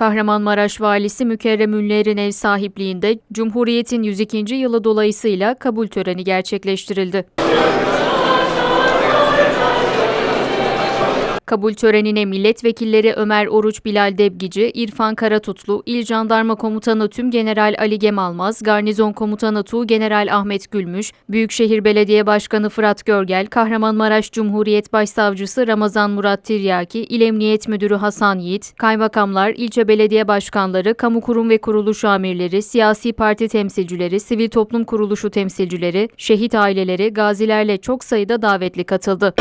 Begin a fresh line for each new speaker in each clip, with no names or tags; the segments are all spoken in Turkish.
Kahramanmaraş Valisi Mükerrem Ünler'in ev sahipliğinde Cumhuriyet'in 102. yılı dolayısıyla kabul töreni gerçekleştirildi. Kabul törenine milletvekilleri Ömer Oruç Bilal Debgici, İrfan Karatutlu, İl Jandarma Komutanı Tüm General Ali Gemalmaz, Garnizon Komutanı Tuğ General Ahmet Gülmüş, Büyükşehir Belediye Başkanı Fırat Görgel, Kahramanmaraş Cumhuriyet Başsavcısı Ramazan Murat Tiryaki, İl Emniyet Müdürü Hasan Yiğit, kaymakamlar, ilçe belediye başkanları, kamu kurum ve kuruluş amirleri, siyasi parti temsilcileri, sivil toplum kuruluşu temsilcileri, şehit aileleri, gazilerle çok sayıda davetli katıldı.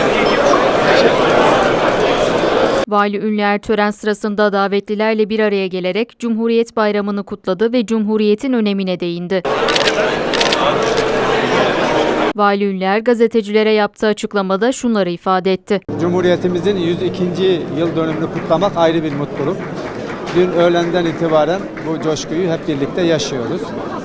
Vali Ünlüer tören sırasında davetlilerle bir araya gelerek Cumhuriyet Bayramı'nı kutladı ve Cumhuriyet'in önemine değindi. Vali Ünlüer gazetecilere yaptığı açıklamada şunları ifade etti.
Cumhuriyetimizin 102. yıl dönümünü kutlamak ayrı bir mutluluk. Dün öğlenden itibaren bu coşkuyu hep birlikte yaşıyoruz.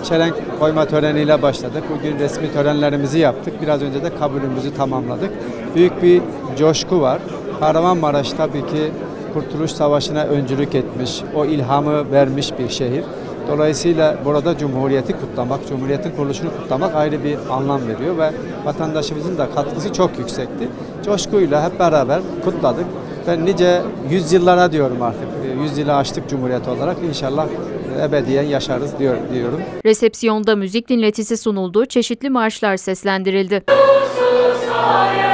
Çelenk koyma töreniyle başladık. Bugün resmi törenlerimizi yaptık. Biraz önce de kabulümüzü tamamladık. Büyük bir coşku var. Kahramanmaraş tabii ki Kurtuluş Savaşı'na öncülük etmiş, o ilhamı vermiş bir şehir. Dolayısıyla burada Cumhuriyeti kutlamak, Cumhuriyetin kuruluşunu kutlamak ayrı bir anlam veriyor ve vatandaşımızın da katkısı çok yüksekti. Coşkuyla hep beraber kutladık ve nice yüzyıllara diyorum artık. Yüzyılı açtık Cumhuriyet olarak. İnşallah ebediyen yaşarız diyor, diyorum.
Resepsiyonda müzik dinletisi sunuldu, çeşitli marşlar seslendirildi.
Hayır